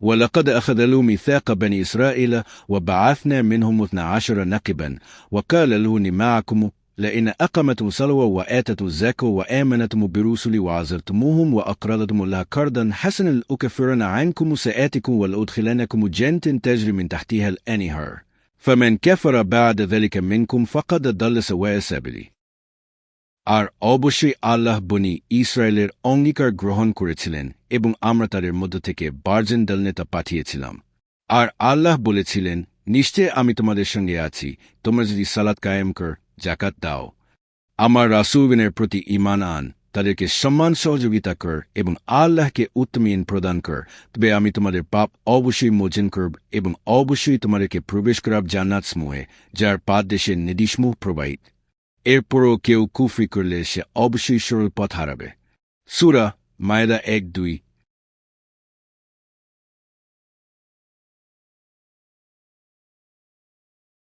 ولقد أخذ ميثاق بني إسرائيل وبعثنا منهم اثنا عشر نقبا. وقال له معكم لئن أقمتم صلوة وآتتم الزكاة وآمنتم برسلي وعزرتموهم وأقرضتم الله قرضا حسنا لأكفرن عنكم سآتكم ولأدخلنكم جنة تجري من تحتها الأنهار. فمن كفر بعد ذلك منكم فقد ضل سواء السبيل. আর অবশ্যই আল্লাহ বনি ইসরায়েলের অঙ্গীকার গ্রহণ করেছিলেন এবং আমরা তাদের মধ্য থেকে বার্জেন দল নেতা পাঠিয়েছিলাম। আর আল্লাহ বলেছিলেন, নিশ্চয় আমি তোমাদের সঙ্গে আছি। তোমরা যদি সালাত কায়েম কর জাকাত দাও। আমার রাসুবিনের প্রতি ইমান আন, তাদেরকে সম্মান সহযোগিতা কর এবং আল্লাহকে উত্তমীন প্রদান কর। তবে আমি তোমাদের পাপ অবশ্যই মোচন করব এবং অবশ্যই তোমাদেরকে প্রবেশ করাব জান্নাত সমূহে যার পাদ দেশে নিদিসমুহ প্রবাহিত। এরপরও কেউ কুফরি করলে সে অবশ্যই সরল পথ হারাবে। সুরা মায়দা এক দুই।